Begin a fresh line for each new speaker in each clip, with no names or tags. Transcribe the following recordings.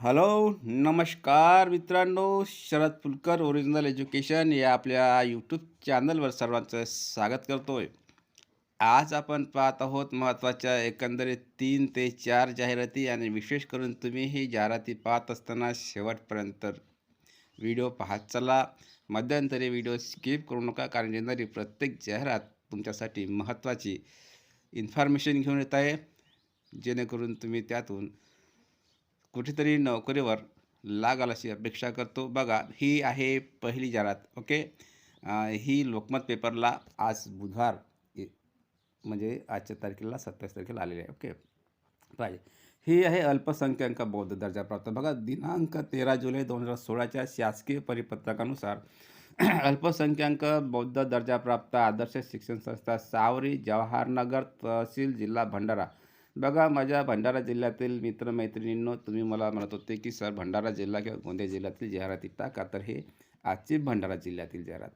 Hello नमस्कार मित्रांनो Sharad Phulkar original education या आपल्या यूट्यूब चॅनलवर सर्वांचं स्वागत करतो आहे आज आपण पाहत आहोत महत्त्वाच्या एकंदरीत तीन ते चार जाहिराती आणि विशेष करून तुम्ही ही जाहिराती पाहत असताना शेवटपर्यंत व्हिडिओ पाहत चला. मध्यंतरी व्हिडिओ स्किप करू नका कारण येणारी प्रत्येक जाहिरात तुमच्यासाठी महत्त्वाची इन्फॉर्मेशन घेऊन येत आहे. जेणेकरून तुम्ही त्यातून कुठेतरी नोकरीवर लागाल अशी अपेक्षा करतो. बघा ही आहे पहिली जाहिरात ओके? ही लोकमत पेपरला आज बुधवार म्हणजे आजच्या तारखेला सत्तावीस तारखेला आलेली आहे ओके? पाहिजे. ही आहे अल्पसंख्याक बौद्ध दर्जा प्राप्त. बघा दिनांक तेरा जुलै दोन हजार सोळाच्या शासकीय परिपत्रकानुसार अल्पसंख्याक बौद्ध दर्जा प्राप्त आदर्श शिक्षण संस्था सावरी जवाहरनगर तहसील जिल्हा भंडारा बघा माझ्या भंडारा जिल्ह्यातील मित्रमैत्रिणींनो तुम्ही मला म्हणत होते की सर भंडारा जिल्हा किंवा गोंदिया जिल्ह्यातील जाहिराती टाका. तर हे आजची भंडारा जिल्ह्यातील जाहिरात.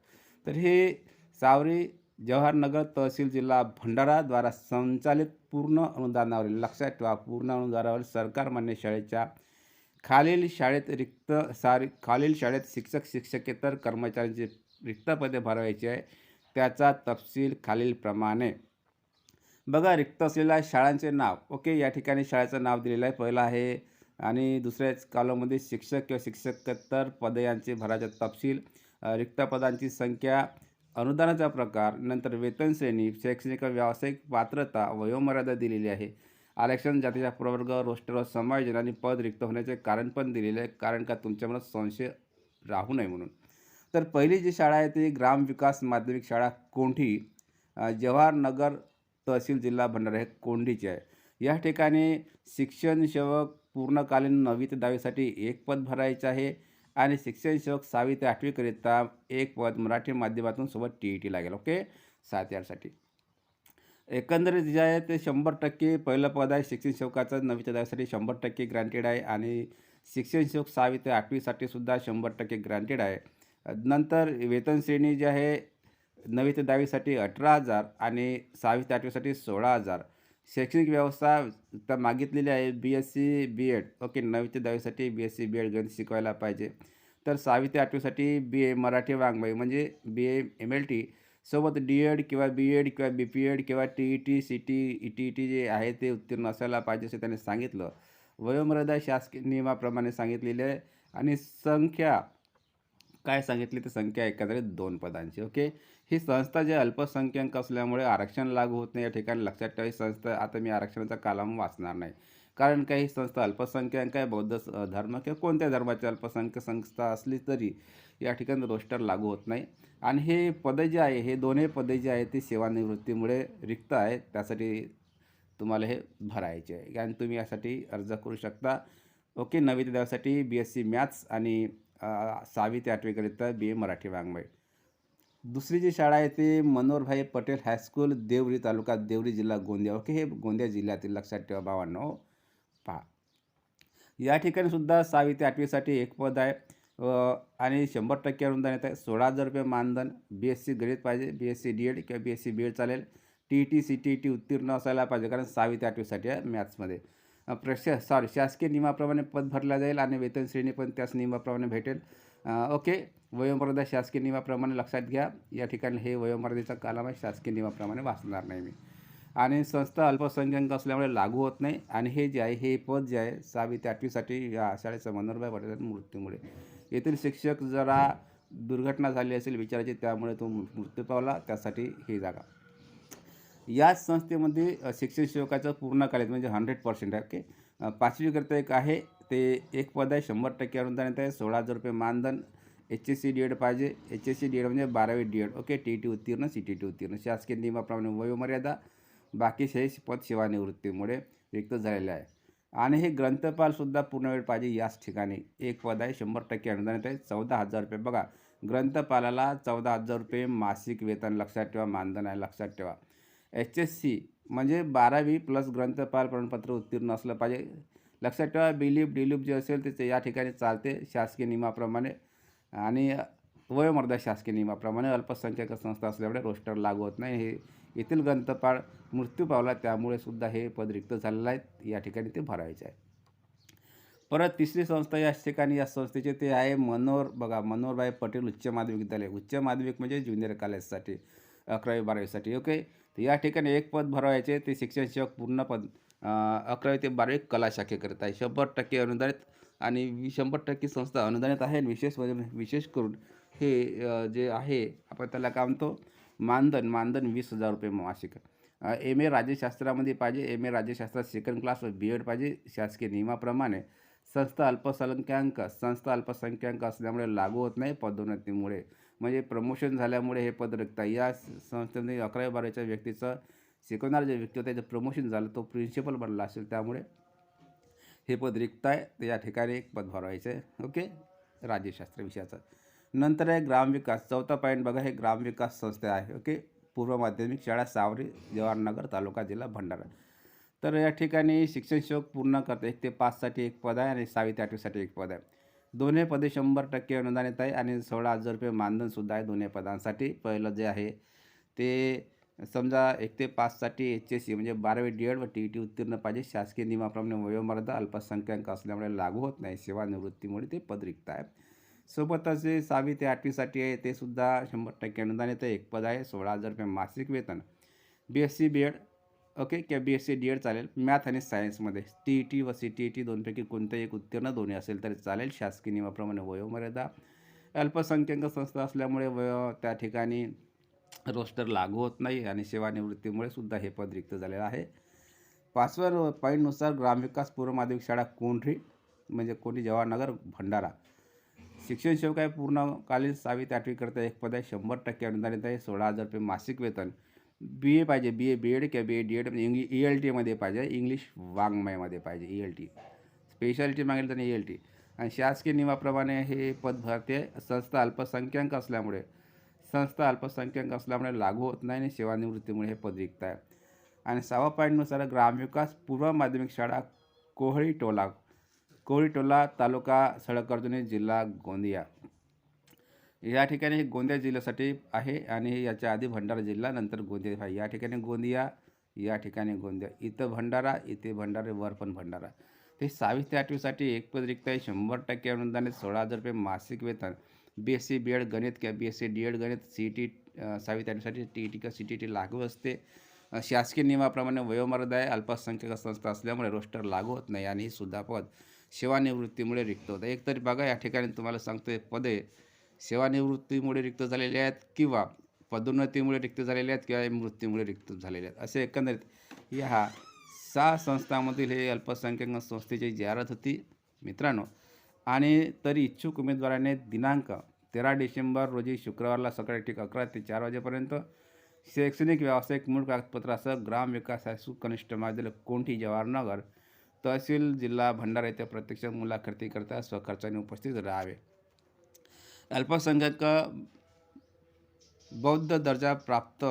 तर हे सावरी जवाहरनगर तहसील जिल्हा भंडाराद्वारा संचालित पूर्ण अनुदानावरील लक्षात ठेवा पूर्ण अनुदानावरील सरकार मान्य शाळेच्या खालील शाळेत रिक्त सारी खालील शाळेत शिक्षक शिक्षकेतर कर्मचाऱ्यांची रिक्त पदे भरवायची आहे. त्याचा तपशील खालीलप्रमाणे. बघा रिक्त असलेल्या शाळांचे नाव. ओके या ठिकाणी शाळेचं नाव दिलेलं आहे. पहिलं आहे. आणि दुसऱ्याच कॉलममध्ये शिक्षक किंवा शिक्षकेतर पदे यांचे भरायचे तपशील रिक्त पदांची संख्या अनुदानाचा प्रकार नंतर वेतन श्रेणी शैक्षणिक व्यावसायिक पात्रता वयोमर्यादा दिलेली आहे. आरक्षण जातीचा प्रवर्ग रोस्टरवर समायोजन आणि पद रिक्त होण्याचे कारण पण दिलेले आहे. कारण का तुमच्या मनात संशय राहू नये म्हणून. तर पहिली जी शाळा आहे ती ग्रामविकास माध्यमिक शाळा कोंठी जवाहरनगर तहसील जिल्हा भंडारा हे कोंडीचे आहे. या ठिकाणी शिक्षण सेवक पूर्णकालीन नववी ते दहावीसाठी एक पद भरायचं आहे आणि शिक्षण सेवक सहावी ते आठवीकरिता एक पद मराठी माध्यमातून सोबत टी ई टी लागेल. ओके? सात यारसाठी एकंदरीत जे आहे ते शंभर टक्के पहिलं पद आहे. शिक्षण सेवकाचं नववी ते दहावीसाठी शंभर टक्के ग्रँटेड आहे आणि शिक्षण सेवक सहावी ते आठवीसाठी सुद्धा शंभर टक्के ग्रँटेड आहे. नंतर वेतन श्रेणी जी आहे नवी ते दहावीसाठी अठरा हजार आणि सहावी ते आठवीसाठी सोळा हजार. शैक्षणिक व्यवस्था तर मागितलेली आहे B S C B Ed okay नवी ते दहावीसाठी B S C B Ed गणित शिकवायला पाहिजे. तर सहावी ते आठवीसाठी बी ए मराठी वाङ्मय म्हणजे B A M L T सोबत डी एड किंवा बी एड किंवा बी पी एड किंवा T E T C T E T E T जे आहे ते उत्तीर्ण असायला पाहिजे असे त्यांनी सांगितलं. वयोमर्यादा शासकीय नियमाप्रमाणे सांगितलेली आहे. आणि संख्या काय सांगितली? तर संख्या एकंदरीत दोन पदांची. ओके ही संस्था जे अल्पसंख्याक असल्यामुळे आरक्षण लागू होत नाही या ठिकाणी लक्षात ठेवा ही संस्था आता मी आरक्षणाचा कालम वाचणार नाही. कारण काही संस्था अल्पसंख्याक आहे बौद्ध धर्म किंवा कोणत्या धर्माची अल्पसंख्याक संस्था असली तरी या ठिकाणी रोस्टर लागू होत नाही. आणि हे पदे जे आहे हे दोन्ही पदे जे आहे ती सेवानिवृत्तीमुळे रिक्त आहे त्यासाठी तुम्हाला हे भरायचे आहे. आणि तुम्ही यासाठी अर्ज करू शकता. ओके नवीन देवासाठी बी एस सी मॅथ्स आणि सहावी ते आठवीकरिता बी ए मराठी वाङ्मय. दुसरी जी शाळा आहे ती मनोहरभाई पटेल हायस्कूल देवरी तालुका देवरी जिल्हा गोंदिया. ओके हे गोंदिया जिल्ह्यातील लक्षात ठेवा भावांनो. पहा. या ठिकाणी सुद्धा सहावी ते आठवीसाठी एक पद आहे. आणि शंभर टक्के अनुदान येत आहे सोळा हजार रुपये मानधन बी एस सी गणित पाहिजे. B S C D Ed किंवा B S C B Ed चालेल. T E T C T E T उत्तीर्ण असायला पाहिजे कारण सहावी ते आठवीसाठी आहे मॅथ्समध्ये प्रश सॉरी शासकीय नियमाप्रमाणे पद भरलं जाईल आणि वेतन श्रेणी पण त्याच नियमाप्रमाणे भेटेल. ओके. वयोमर्यादा शासकीय नियमाप्रमाणे लक्षात घ्या. या ठिकाणी हे वयोमर्यादेचा कालम आहे शासकीय नियमाप्रमाणे वाचणार नाही मी. आणि संस्था अल्पसंख्याक असल्यामुळे लागू होत नाही. आणि हे जे आहे हे पद जे आहे सहावी ते आठवीसाठी या शाळेचं मनोहरभाई पटेल मृत्यूमुळे. येथील शिक्षक जरा दुर्घटना झाली असेल विचाराची त्यामुळे तो मृ- मृत्यू पावला. त्यासाठी ही जागा. याच संस्थेमध्ये शिक्षण सेवकाचं पूर्णकालीन म्हणजे हंड्रेड पर्सेंट आहे. ओके? पाचवीकरता पाचवीकरिता एक आहे. ते एक पद आहे शंभर टक्के अनुदान येत आहे. सोळा हजार रुपये मानधन. H S C D Ed पाहिजे. H S C D Ed म्हणजे बारावी D Ed okay T T उत्तीर्ण सी टी टी उत्तीर्ण. शासकीय नियमाप्रमाणे वयोमर्यादा बाकी हे पद सेवानिवृत्तीमुळे रिक्त झालेले आहे. आणि हे ग्रंथपालसुद्धा पूर्ण वेळ पाहिजे याच ठिकाणी. एक पद आहे शंभर टक्के अनुदान आहे. चौदा हजार रुपये. बघा ग्रंथपालाला चौदा हजार रुपये मासिक वेतन लक्षात ठेवा मानधन आहे लक्षात ठेवा. एच एस सी म्हणजे बारावी प्लस ग्रंथपाल प्रमाणपत्र उत्तीर्ण असलं पाहिजे. लक्षात ठेवा बिलीप डिलीप जे असेल ते या ठिकाणी चालते. शासकीय नियमाप्रमाणे आणि वयोमर्यादा शासकीय नियमाप्रमाणे अल्पसंख्याक संस्था असल्यामुळे रोस्टर लागू होत नाही. हे येथील ग्रंथपाळ मृत्यू पावला त्यामुळे सुद्धा हे पद रिक्त झालेलं आहे. या ठिकाणी ते भरायचे आहे. परत तिसरी संस्था या ठिकाणी या संस्थेचे ते आहे मनोहर. बघा मनोहरभाई पटेल उच्च माध्यमिक विद्यालय. उच्च माध्यमिक म्हणजे ज्युनियर कॉलेजसाठी अकरावी बारावीसाठी ओके तर या ठिकाणी एक पद भरवायचे ते शिक्षण सेवक पूर्ण पद अकरावी ते बारावी कला शाखेकरिता आहे. शंभर टक्के अनुदानित आणि वी शंभर टक्के संस्था अनुदानित आहे आणि विशेष म्हणजे विशेष करून हे जे आहे आपण त्याला काय म्हणतो? मानधन मानधन वीस हजार रुपये मासिक. एम ए राज्यशास्त्रामध्ये पाहिजे एम ए राज्यशास्त्रात सेकंड क्लास बी एड पाहिजे शासकीय नियमाप्रमाणे. संस्था अल्पसंख्याक संस्था अल्पसंख्याक असल्यामुळे लागू होत नाही पदोन्नतीमुळे. म्हणजे प्रमोशन झाल्यामुळे हे पद रिक्त. या संस्थेमध्ये अकरावी बारावीच्या व्यक्तीचं शिकवणारा जे व्यक्ती होता त्याचं प्रमोशन झालं तो प्रिन्सिपल बनला असेल त्यामुळे हे पद रिक्त आहे तर या ठिकाणी एक पद भरवायचं आहे. ओके? राज्यशास्त्र विषयाचं. नंतर आहे ग्रामविकास चौथा पॉईंट बघा हे ग्रामविकास संस्था आहे. ओके? पूर्व माध्यमिक शाळा सावरी जवाहरनगर तालुका जिल्हा भंडारा. तर या ठिकाणी शिक्षण शोक पूर्ण करते एक ते पाचसाठी एक पद आहे आणि सहावी ते आठवीसाठी एक पद आहे. दोन्ही पदे शंभर टक्के अनुदानित आहे आणि सोळा हजार रुपये मानधनसुद्धा आहे दोन्ही पदांसाठी. पहिलं जे आहे ते समजा एक ते पाचसाठी एच एस सी म्हणजे बारावी डी एड व टी ई टी उत्तीर्ण पाहिजे. शासकीय नियमाप्रमाणे वयोमर्यादा अल्पसंख्याक असल्यामुळे लागू होत नाही. सेवानिवृत्तीमुळे ते पद रिक्त आहे. सोबतच जे सहावी ते आठवीसाठी आहे ते सुद्धा शंभर टक्के अनुदान येतं. एक पद आहे सोळा हजार रुपये मासिक वेतन. B S C B Ed okay किंवा B S C D Ed चालेल. मॅथ आणि सायन्समध्ये टी ई टी व सी टी ई टी दोनपैकी कोणतंही एक उत्तीर्ण दोन्ही असेल तरी चालेल. शासकीय नियमाप्रमाणे वयोमर्यादा अल्पसंख्याक संस्था असल्यामुळे वयो त्या ठिकाणी रोस्टर लागू होत नाही आणि सेवानिवृत्तीमुळे सुद्धा हे पद रिक्त झालेलं आहे. पाचव्या पॉईंटनुसार ग्रामविकास पूर्व माध्यमिक शाळा कोंढरी म्हणजे कोणी जवाहरनगर भंडारा. शिक्षण सेवक आहे पूर्णकालीन सहावी ते आठवी करता एक पद आहे शंभर टक्के अनुदानित आहे सोळा हजार रुपये मासिक वेतन. बी ए पाहिजे बी ए बी एड किंवा बी ए डी एड म्हणजे इंग्लिश ई एल टीमध्ये पाहिजे इंग्लिश वाङ्मयमध्ये पाहिजे ई एल टी स्पेशालिटी मागेल तर ई एल टी आणि शासकीय नियमाप्रमाणे हे पद भरते संस्था अल्पसंख्याक असल्यामुळे संस्था अल्पसंख्याक असल्यामुळे लागू होत नाही आणि सेवानिवृत्तीमुळे हे पद रिक्त आहे. आणि सहावा पॉईंटनुसार ग्रामविकास पूर्व माध्यमिक शाळा कोहळी टोला कोहळी टोला तालुका सडकर्जुनी जिल्हा गोंदिया. या ठिकाणी हे गोंदिया जिल्ह्यासाठी आहे आणि याच्या आधी भंडारा जिल्हा नंतर गोंदिया आहे. या ठिकाणी गोंदिया या ठिकाणी गोंदिया. इथं भंडारा इथे भंडारे वर पण भंडारा. ते सहावीस ते आठवीसाठी एक पद रिक्त आहे. शंभर टक्के अनुदानित सोळा हजार रुपये मासिक वेतन. B S C B Ed गणित किंवा B S C D Ed गणित सी टी सहावी टी ई टी किंवा सी टी टी लागू असते. शासकीय नियमाप्रमाणे वयोमर्यादा आहे अल्पसंख्याक संस्था असल्यामुळे रोस्टर लागू होत नाही आणि ही सुद्धा पद सेवानिवृत्तीमुळे रिक्त होतं एकतरी बघा या ठिकाणी तुम्हाला सांगतोय पदे सेवानिवृत्तीमुळे रिक्त झालेले आहेत किंवा पदोन्नतीमुळे रिक्त झालेले आहेत किंवा मृत्यूमुळे रिक्त झालेले आहेत. असे एकंदरीत या सहा संस्थांमधील हे अल्पसंख्याक संस्थेची जाहिरात होती. मित्रांनो आणि तरी इच्छुक उमेदवाराने दिनांक तेरा डिसेंबर रोजी शुक्रवारला सकाळी ठीक अकरा ते चार वाजेपर्यंत शैक्षणिक व्यावसायिक मूळ कागदपत्रासह ग्रामविकास हायस्कूल कनिष्ठ महाविद्यालय कोंठी जवाहरनगर तहसील जिल्हा भंडारा येथे प्रत्यक्ष मुलाखतीकरता स्वखर्चाने उपस्थित राहावे. अल्पसंख्याक बौद्ध दर्जा प्राप्त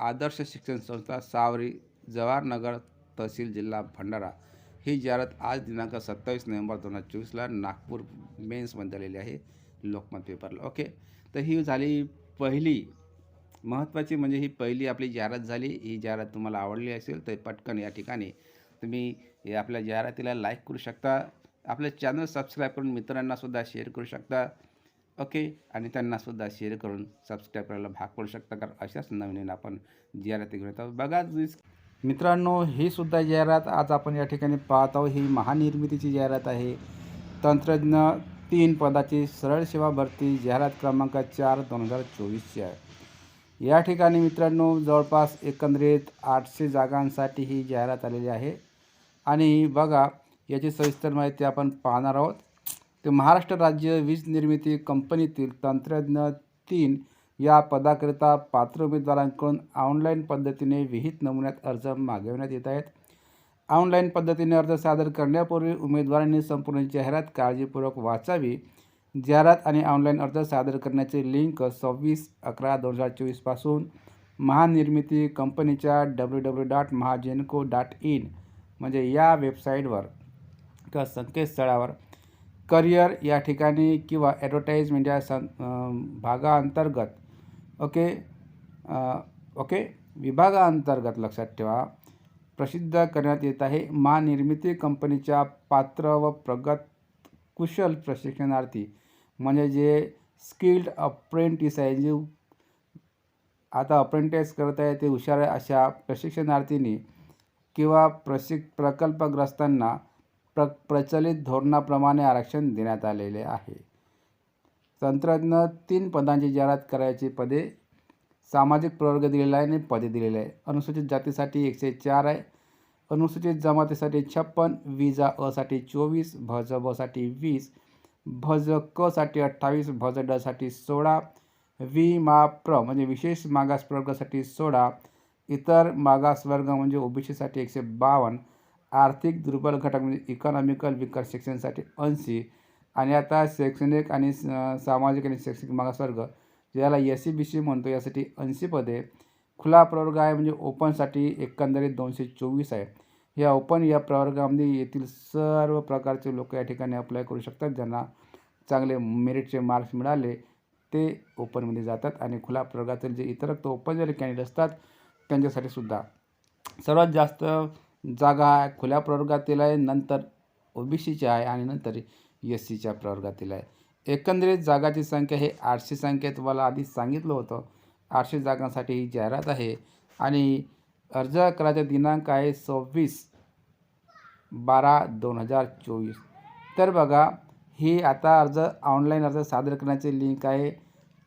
आदर्श शिक्षण संस्था सावरी जवाहरनगर तहसील जिल्हा भंडारा ही जाहिरात आज दिनांक सत्तावीस नोव्हेंबर दोन हजार चोवीसला नागपूर मेन्समध्ये आलेली आहे. लोकमत पेपरला. ओके? तर ही झाली पहिली. महत्त्वाची म्हणजे ही पहिली आपली जाहिरात झाली. ही जाहिरात तुम्हाला आवडली असेल तर पटकन या ठिकाणी तुम्ही आपल्या जाहिरातीला लाईक करू शकता. आपलं चॅनल सबस्क्राईब करून मित्रांनासुद्धा शेअर करू शकता. ओके? आणि त्यांनासुद्धा शेअर करून सबस्क्राईब करायला भाग पडू शकता. कारण अशाच नवीन आपण जाहिराती घेऊन येतो. बघा मित्रांनो ही सुद्धा जाहिरात आज आपण या ठिकाणी पाहत आहोत. ही महानिर्मितीची जाहिरात आहे. तंत्रज्ञ तीन पदाची सरळ सेवा भरती जाहिरात क्रमांक चार दोन हजार चोवीसची आहे. या ठिकाणी मित्रांनो जवळपास एकंदरीत आठशे जागांसाठी ही जाहिरात आलेली आहे. आणि बघा याची सविस्तर माहिती आपण पाहणार आहोत. ते महाराष्ट्र राज्य वीज निर्मिती कंपनीतील तंत्रज्ञ तीन या पदाकरिता पात्र उमेदवारांकडून ऑनलाईन पद्धतीने विहित नमुन्यात अर्ज मागविण्यात येत आहेत. ऑनलाईन पद्धतीने अर्ज सादर करण्यापूर्वी उमेदवारांनी संपूर्ण जाहिरात काळजीपूर्वक वाचावी. जाहिरात आणि ऑनलाईन अर्ज सादर करण्याचे लिंक सव्वीस अकरा दोन हजार चोवीसपासून महानिर्मिती कंपनीच्या W W dot Mahagenco dot in म्हणजे या वेबसाईटवर किंवा संकेतस्थळावर करिअर या ठिकाणी किंवा ॲडव्हर्टाईजमेंट या सं भागाअंतर्गत ओके? ओके? विभागाअंतर्गत लक्षात ठेवा. प्रसिद्ध करण्यात येत आहे महानिर्मिती कंपनीच्या पात्र व प्रगत कुशल प्रशिक्षणार्थी म्हणजे जे स्किल्ड अप्रेंटिस आहे. जे आता अप्रेंटिस करत आहे ते हुशार आहे अशा प्रशिक्षणार्थींनी किंवा प्रशिक प्रकल्पग्रस्तांना प्र प्रचलित धोरणाप्रमाणे आरक्षण देण्यात आलेले आहे. तंत्रज्ञ तीन पदांची जाहिरात करायची पदे सामाजिक प्रवर्ग दिलेला आहे आणि पदे दिलेले आहे. अनुसूचित जातीसाठी एकशे चार आहे. अनुसूचित जमातीसाठी छप्पन विजा असाठी चोवीस भज बसाठी वीस भज क साठी अठ्ठावीस भज डसाठी सोळा वि मा प्र म्हणजे विशेष मागास प्रवर्गासाठी सोळा इतर मागासवर्ग म्हणजे ओबीसीसाठी एकशे बावन्न आर्थिक दुर्बल घटक म्हणजे इकॉनॉमिकल विकास सेक्शनसाठी ऐंशी आणि आता शैक्षणिक आणि स- सामाजिक आणि शैक्षणिक मागासवर्ग ज्याला एस सी बी सी म्हणतो यासाठी ऐंशी पदे. खुला प्रवर्ग आहे म्हणजे ओपनसाठी एकंदरीत दोनशे चोवीस आहे. या ओपन या प्रवर्गामध्ये येथील सर्व प्रकारचे लोक या ठिकाणी अप्लाय करू शकतात. ज्यांना चांगले मेरिटचे मार्क्स मिळाले ते ओपनमध्ये जातात आणि खुला प्रवर्गातील जे इतर ओपन झाले कॅन्डिडेट असतात त्यांच्यासाठी सुद्धा. सर्वात जास्त जागा खुल्या प्रवर्गातील आहे नंतर ओ बी सीचे आहे आणि नंतर एस सीच्या प्रवर्गातील आहे. एकंदरीत जागाची संख्या हे आठशे संख्या तुम्हाला आधीच सांगितलं होतं. आठशे जागांसाठी ही जाहिरात आहे. आणि अर्ज करायचा दिनांक आहे सव्वीस बारा दोन हजार चोवीस. तर बघा ही आता अर्ज ऑनलाईन अर्ज सादर करण्याचे लिंक आहे.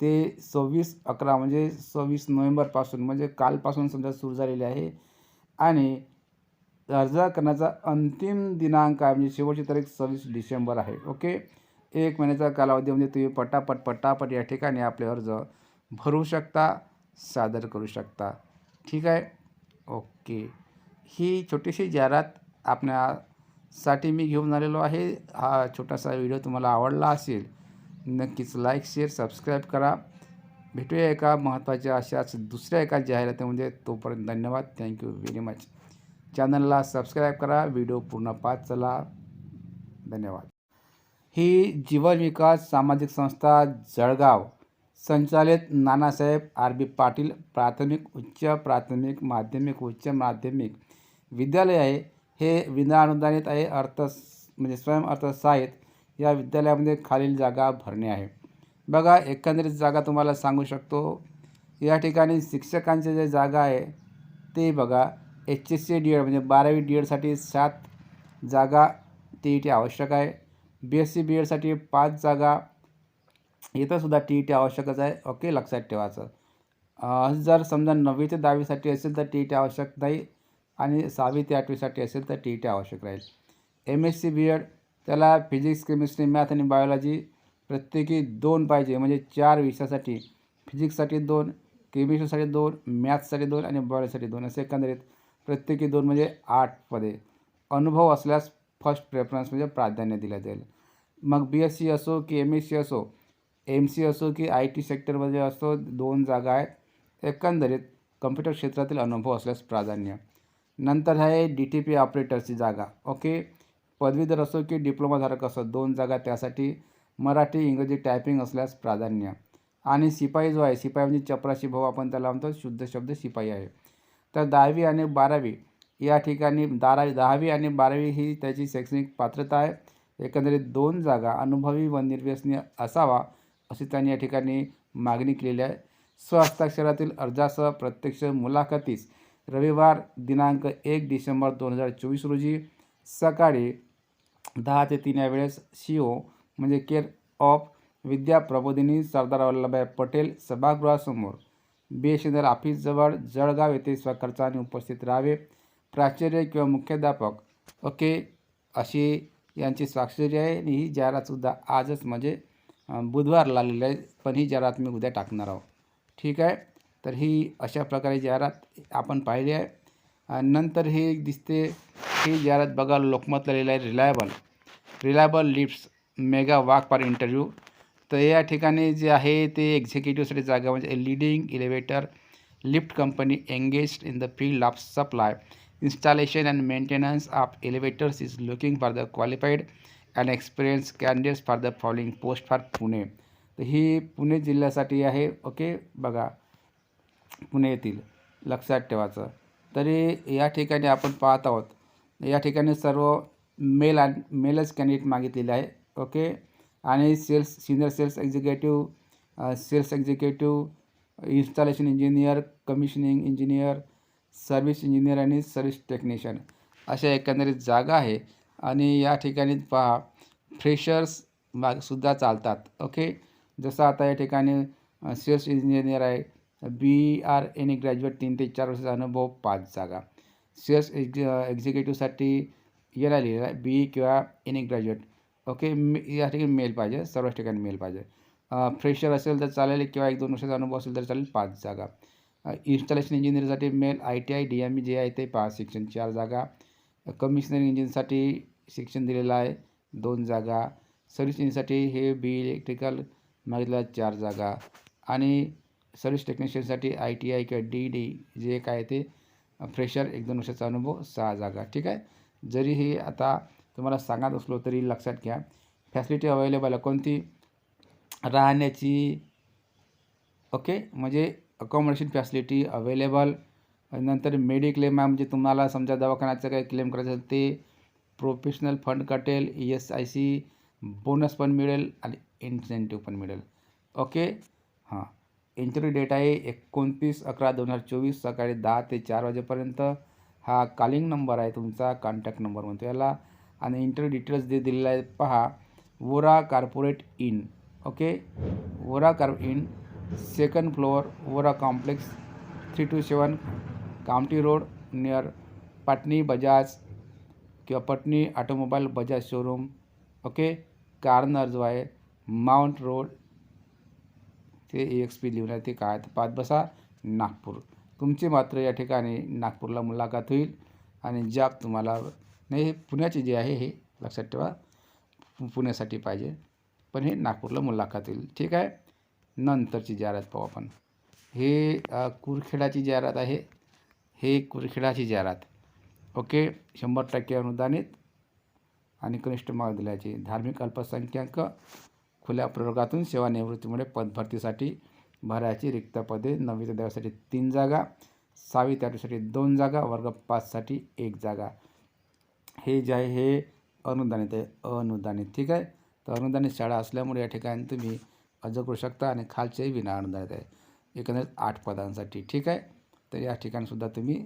ते सव्वीस अकरा म्हणजे सव्वीस नोव्हेंबरपासून म्हणजे कालपासून समजा सुरू झालेले आहे. आणि अर्ज करण्याचा अंतिम दिनांक आहे म्हणजे शेवटची तारीख सव्वीस डिसेंबर आहे. ओके? एक महिन्याचा कालावधीमध्ये तुम्ही पटापट पटापट या ठिकाणी आपले अर्ज भरू शकता सादर करू शकता. ठीक आहे? ओके. ही छोटीशी जाहिरात आपल्यासाठी मी घेऊन आलेलो आहे. हा छोटासा व्हिडिओ तुम्हाला आवडला असेल नक्कीच लाईक शेअर सबस्क्राईब करा. भेटूया एका महत्त्वाच्या अशाच दुसऱ्या एका जाहिरातीमध्ये. तोपर्यंत धन्यवाद. Thank you very much. चॅनलला सबस्क्राईब करा व्हिडिओ पूर्ण पाच चला. धन्यवाद. ही जीवन विकास सामाजिक संस्था जळगाव. संचालित नानासाहेब आर बी पाटील प्राथमिक उच्च प्राथमिक माध्यमिक उच्च माध्यमिक विद्यालय आहे हे विनाअनुदानित आहे अर्थ म्हणजे स्वयं अर्थसहाय्यित या विद्यालयामध्ये खालील जागा भरणे आहे. बघा एकंदरीत जागा तुम्हाला सांगू शकतो. या ठिकाणी शिक्षकांच्या जे जागा आहे ते बघा H S C D Ed म्हणजे बारावी डी एडसाठी सात जागा टी ई टी आवश्यक आहे. बी एस सी बी एडसाठी पाच जागा इथंसुद्धा टी ई टी आवश्यकच आहे. ओके लक्षात ठेवायचं. जर समजा नववी ते दहावीसाठी असेल तर टी ई टी आवश्यक नाही आणि सहावी ते आठवीसाठी असेल तर टी ई टी आवश्यक राहील. M S C B Ed त्याला फिजिक्स केमिस्ट्री मॅथ आणि बायोलॉजी प्रत्येकी दोन पाहिजे. म्हणजे चार विषयासाठी फिजिक्ससाठी दोन केमिस्ट्रीसाठी दोन मॅथ्ससाठी दोन आणि बायोलॉजीसाठी दोन. असे एकंदरीत प्रत्येकी दोन म्हणजे आठ पदे. अनुभव असल्यास फर्स्ट प्रेफरन्स म्हणजे प्राधान्य दिलं जाईल. मग बी एस सी असो की एम एस सी असो एम सी असो की आय टी सेक्टरमध्ये असो दोन जागा आहेत. एकंदरीत कम्प्युटर क्षेत्रातील अनुभव असल्यास प्राधान्य. नंतर आहे डी टी पी ऑपरेटरची जागा. ओके पदवीधर असो की डिप्लोमाधारक असो दोन जागा त्यासाठी. मराठी इंग्रजी टायपिंग असल्यास प्राधान्य. आणि शिपाई जो आहे शिपाई म्हणजे चपराशी भाऊ आपण त्याला म्हणतो शुद्ध शब्द शिपाई आहे. तर दहावी आणि बारावी या ठिकाणी दारावी दहावी आणि बारावी ही त्याची शैक्षणिक पात्रता आहे. एकंदरीत दोन जागा अनुभवी व निर्व्यसनीय असावा अशी त्यांनी या ठिकाणी मागणी केलेली आहे. स्वहस्ताक्षरातील अर्जासह प्रत्यक्ष मुलाखतीस रविवार दिनांक एक डिसेंबर दोन हजार चोवीस रोजी सकाळी दहा ते तीन या वेळेस सी ओ म्हणजे केअर ऑफ विद्या प्रबोधिनी सरदार वल्लभभाई पटेल सभागृहासमोर बी ऑफिसजवळ जळगाव येथे स्वखर्चाने उपस्थित राहावे. प्राचार्य किंवा मुख्याध्यापक ओके अशी यांची स्वाक्षरी आहे आणि ही जाहिरातसुद्धा आजच म्हणजे बुधवार बुधवारला आलेली आहे. पण ही जाहिरात मी उद्या टाकणार आहोत. ठीक आहे? तर ही अशा प्रकारे जाहिरात आपण पाहिली आहे. नंतर ही दिसते ही जाहिरात बघा लोकमतला लिहिलं आहे. Reliable reliable lifts mega walk पार इंटरव्ह्यू तर या ठिकाणी जे आहे ते एक्झिक्युटिव्हसाठी जागा म्हणजे leading elevator lift company engaged in the field of supply installation and maintenance of elevators is looking for the qualified and experience candidates for the following post for Pune तर ही पुणे जिल्ह्यासाठी आहे. ओके बघा. पुणे येथील. लक्षात ठेवायचं. तरी या ठिकाणी आपण पाहत आहोत. या ठिकाणी सर्व मेल आणि मेलच कॅन्डिडेट मागितलेले आहे. ओके आणि sales senior sales executive sales executive installation engineer commissioning engineer service engineer आणि सर्व्हिस टेक्निशियन अशा एकंदरीत जागा आहे. आणि या ठिकाणी पहा फ्रेशर्स मागसुद्धा चालतात. ओके? जसं आता या ठिकाणी सेल्स इंजिनियर आहे. बी आर एनी ग्रॅज्युएट तीन ते चार वर्षाचा अनुभव पाच जागा. सेल्स एक्झ एक्झिक्युटिव्हसाठी याला लिहिलं आहे बी किंवा एनी ग्रॅज्युएट. ओके? मे या ठिकाणी मेल पाहिजे सर्वच ठिकाणी मेल पाहिजे. फ्रेशर असेल तर चालेल किंवा एक दोन वर्षाचा अनुभव असेल तर चालेल पाच जागा. Installation इंजिनिअरिंगसाठी male I T I D M E जे आहे ते पाच शिक्षण चार जागा. कमिशनर इंजिनसाठी शिक्षण दिलेलं आहे दोन जागा. सर्व्हिस इंजिनसाठी हे बी इलेक्ट्रिकल मागितलं चार जागा. आणि सर्व्हिस टेक्निशियनसाठी आय टी आय किंवा डी डी जे काय ते फ्रेशर एक दोन वर्षाचा अनुभव सहा जागा. ठीक आहे? जरी हे आता तुम्हाला सांगत असलो तरी लक्षात घ्या. फॅसिलिटी अवेलेबल आहे. कोणती? राहण्याची. ओके म्हणजे अकोमोडेशन फॅसिलिटी अवेलेबल नंतर मेडिक्लेम आहे. म्हणजे तुम्हाला समजा दवाखान्याचं काही क्लेम करायचं असेल ते प्रोफेशनल फंड कटेल. E S I C bonus पण मिळेल आणि इन्सेंटिव्ह पण मिळेल. ओके हां. इंटरव्ह्यू डेट आहे एकोणतीस अकरा दोन हजार चोवीस सकाळी दहा ते चार वाजेपर्यंत. हा कॉलिंग नंबर आहे तुमचा. कॉन्टॅक्ट नंबर म्हणतो याला. आणि इंटरव्ह्यू डिटेल्स जे दिलेलं आहे पहा. Vora corporate in okay? Vora car in second floor Vora complex three two seven Kamptee road near Patni Bajaj किंवा Patni automobile Bajaj showroom okay? Corner जो आहे माउंट रोड ते ए एक्स पी लिहून आहे ते काय तर पाच बसा नागपूर. तुमची मात्र या ठिकाणी नागपूरला मुलाखत होईल आणि जाग तुम्हाला नाही हे पुण्याचे जे आहे हे लक्षात ठेवा. पु- पुण्यासाठी पाहिजे. पण हे नागपूरला मुलाखत येईल. ठीक आहे? नंतरची जाहिरात पाहू आपण. हे कुरखेडाची जाहिरात आहे. हे कुरखेडाची जाहिरात. ओके? शंभर टक्के अनुदानित आणि कनिष्ठ महाविद्यालयाची धार्मिक अल्पसंख्याक खुल्या प्रयोगातून सेवानिवृत्तीमुळे पदभरतीसाठी भरायची रिक्त पदे नववी ते दहावीसाठी तीन जागा सहावी ते आठवीसाठी दोन जागा वर्ग पाचसाठी एक जागा. हे जे आहे हे अनुदानित आहे. अनुदानित ठीक आहे? तर अनुदानित शाळा असल्यामुळे या ठिकाणी तुम्ही अर्ज करू शकता आणि खालचेही विना अनुदानित आहे. एकंदरीत आठ पदांसाठी ठीक आहे? तर या ठिकाणीसुद्धा तुम्ही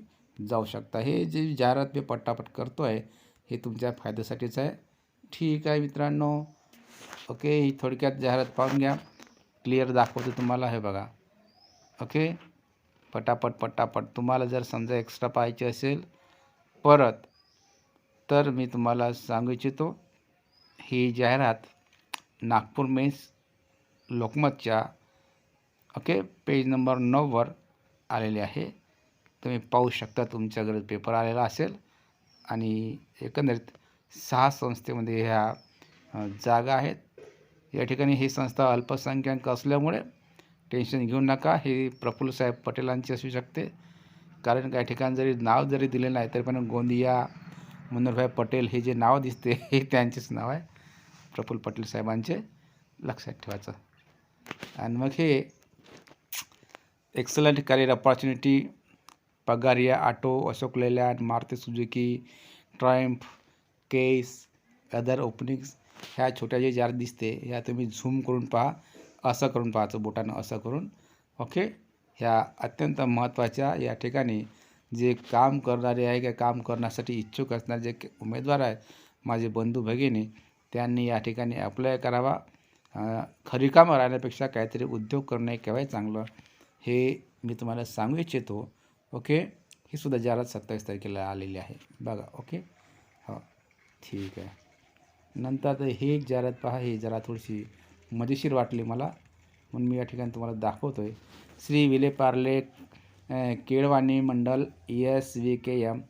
जाऊ शकता. हे जे जाहिरात मी पट्टापट करतो आहे हे तुमच्या फायद्यासाठीच आहे. ठीक आहे मित्रांनो. ओके ही थोडक्यात जाहिरात पाहून घ्या. क्लिअर दाखवतो तुम्हाला हे बघा. ओके? पटापट पटापट. तुम्हाला जर समजा एक्स्ट्रा पाहिजे असेल परत तर मी तुम्हाला सांगू इच्छितो ही जाहिरात नागपूर मेन्स लोकमतच्या ओके पेज नंबर नऊवर आलेली आहे. तुम्ही पाहू शकता तुमच्याकडे पेपर आलेला असेल. आणि एकंदरीत सहा संस्थेमध्ये ह्या जागा आहेत. या ठिकाणी ही संस्था अल्पसंख्याक असल्यामुळे टेन्शन घेऊ नका. हे प्रफुल्ल साहेब पटेलांची असू शकते. कारण काही ठिकाणी जरी नाव जरी दिले नाही तरी पण गोंदिया मनोहरभाई पटेल हे जे नाव दिसते हे त्यांचेच नाव आहे. प्रफुल्ल पटेल साहेबांचे लक्षात ठेवायचं. आणि मग हे excellent career opportunity Pagariya auto Ashok Leyland Maruti Suzuki Triumph case other openings ह्या छोट्या जे जार दिसते ह्या तुम्ही झूम करून पहा असं करून पाहायचं बोटानं असं करून. ओके? ह्या अत्यंत महत्त्वाच्या या ठिकाणी जे काम करणारे आहे किंवा काम करण्यासाठी इच्छुक असणारे जे उमेदवार आहेत माझे बंधू भगिनी त्यांनी या ठिकाणी अप्लाय करावा. खरी कामं राहण्यापेक्षा काहीतरी उद्योग करणे केव्हाही चांगलं. हे मी तुम्हाला सांगू इच्छितो. ओके? ही सुद्धा जाहिरात सत्तावीस तारखेला आलेली आहे. बघा ओके? हो ठीक आहे. नंतर तर ही एक जाहिरात पहा ही जरा थोडीशी मजेशीर वाटली मला. म्हणून मी या ठिकाणी तुम्हाला दाखवतो आहे Shri Vile Parle Kelavani Mandal S V K M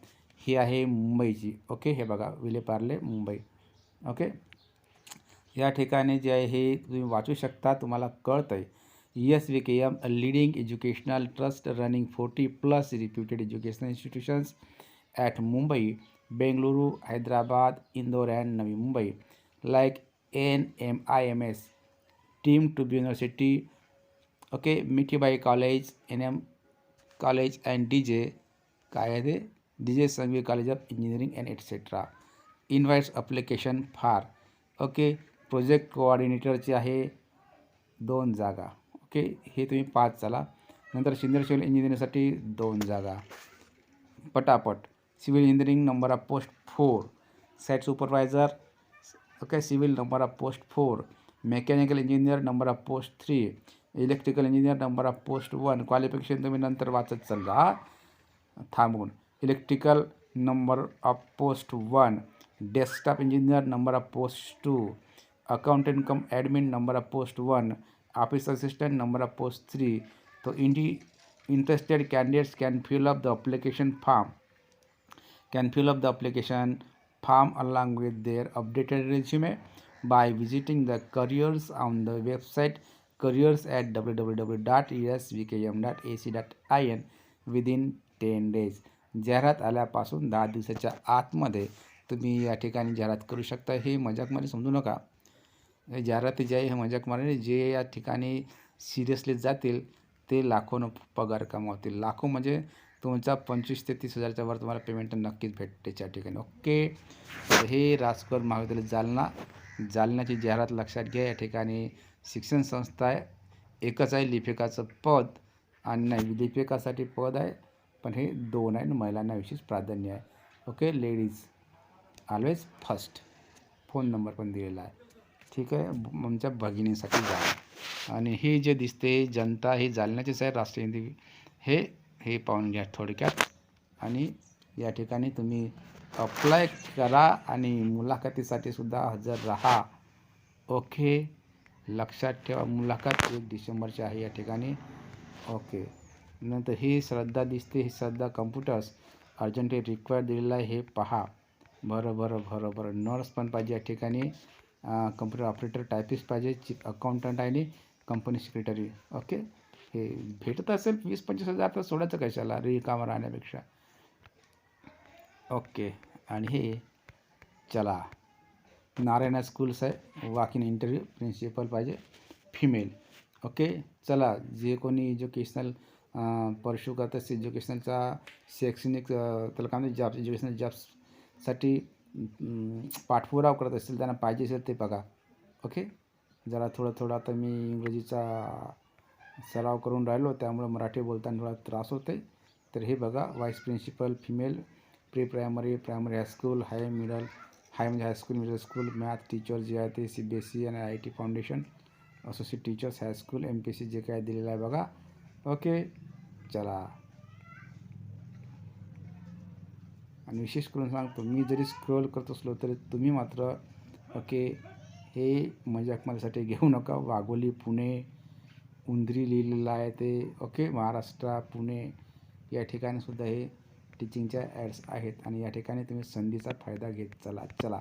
ही आहे मुंबईची. ओके हे बघा विलेपार्ले मुंबई. ओके? या ठिकाणी जे आहे हे तुम्ही वाचू शकता तुम्हाला कळतं आहे S V K M leading educational trust running forty plus reputed educational institutions at Mumbai Bengaluru Hyderabad Indore and Navi Mumbai like N M I M S deemed to be university okay Mithibai college N M college and D J काय आहे ते? D J Sanghvi college of engineering and etcetera invites application for okay project कोऑर्डिनेटरची आहे दोन जागा. Okay हे तुम्ही पाच चला. नंतर सिनियर सिव्हिल इंजिनिअरिंगसाठी दोन जागा. पटापट. Civil engineering number of post four site supervisor okay civil number of post four mechanical engineer number of post three electrical engineer number of post one qualification तुम्ही नंतर वाचत चालला थांबून electrical number of post one desktop engineer number of post two account income admin number of post one office assistant number of post three तो Indi interested candidates can fill up the application form can fill up the application form along with their updated resume by visiting the careers on the website careers at www.usvkm.ac.in within 10 days. जाहिरात आल्यापासून दहा दिवसाच्या आतमध्ये तुम्ही या ठिकाणी जाहिरात करू शकता. हे मजाकमारी समजू नका. हे जाहिराती जे आहे हे मजाकमारी जे या ठिकाणी सिरियसली जातील ते लाखोनं पगार कमावतील. लाखो म्हणजे तुमचा पंचवीस ते तीस हजारच्या वर तुम्हाला पेमेंट नक्कीच भेटते त्या ठिकाणी. ओके? तर हे राजकोट महाविद्यालय जालना जालन्याची जाहिरात लक्षात घ्या. या ठिकाणी शिक्षण संस्था आहे. एकच आहे लिपिकाचं पद आणि नाही लिपिकासाठी पद आहे पण हे दोन आहे आणि महिलांना विशेष प्राधान्य आहे. Okay ladies always first phone number पण दिलेला आहे. ठीक आहे आमच्या भगिनीसाठी जा आणि हे जे दिसते जनता हे जालन्याचेच आहे राष्ट्रीय हिंदी हे हे पाहून घ्या थोडक्यात. आणि या ठिकाणी तुम्ही अप्लाय करा आणि मुलाखतीसाठी सुद्धा हजर राहा. ओके. लक्षात ठेवा. मुलाखत एक डिसेंबरची आहे या ठिकाणी. ओके. नंतर ही श्रद्धा दिसते. ही श्रद्धा कम्प्युटर्स अर्जंट रिक्वायर दिलेलं आहे. हे पहा. बरं बरं बरं बरं. नर्स पण पाहिजे या ठिकाणी. कम्प्युटर ऑपरेटर टायपिस्ट पाहिजे. चिप अकाउंटंट आणि कंपनी सेक्रेटरी ओके. हे भेटत असेल वीस पंचवीस हजार तर सोडायचं कशाला? रिकामं राहण्यापेक्षा. ओके. आणि हे चला. नारायणा स्कूल्स आहे. वॉक इन इंटरव्ह्यू प्रिन्सिपल पाहिजे. फिमेल. ओके? चला जे कोणी एज्युकेशनल परशू करत असते एज्युकेशनलचा शैक्षणिक त्याला काय म्हणते जॉब एज्युकेशनल जॉब्ससाठी पाठपुरावा करत असतील त्यांना पाहिजे असेल ते बघा. ओके? जरा थोडं थोडं आता मी इंग्रजीचा सराव करून राहिलो त्यामुळे मराठी बोलताना थोडा त्रास होते तर हे बघा vice principal female pre primary primary high school high middle high म्हणजे high school middle school math teacher जे आहे ते सी बी एस सी आणि I T foundation associate teachers high school M P C जे काय दिलेलं आहे बघा. ओके चला. आणि विशेष करून सांगतो मी जरी स्क्रोल करत असलो तरी तुम्ही मात्र ओके हे मजाक माझ्यासाठी घेऊ नका. वाघोली पुणे उंदरी लिहिलेलं आहे ते ओके महाराष्ट्र पुणे या ठिकाणी सुद्धा हे टीचिंगच्या ॲड्स आहेत आणि या ठिकाणी तुम्ही संधीचा फायदा घेत चला चला.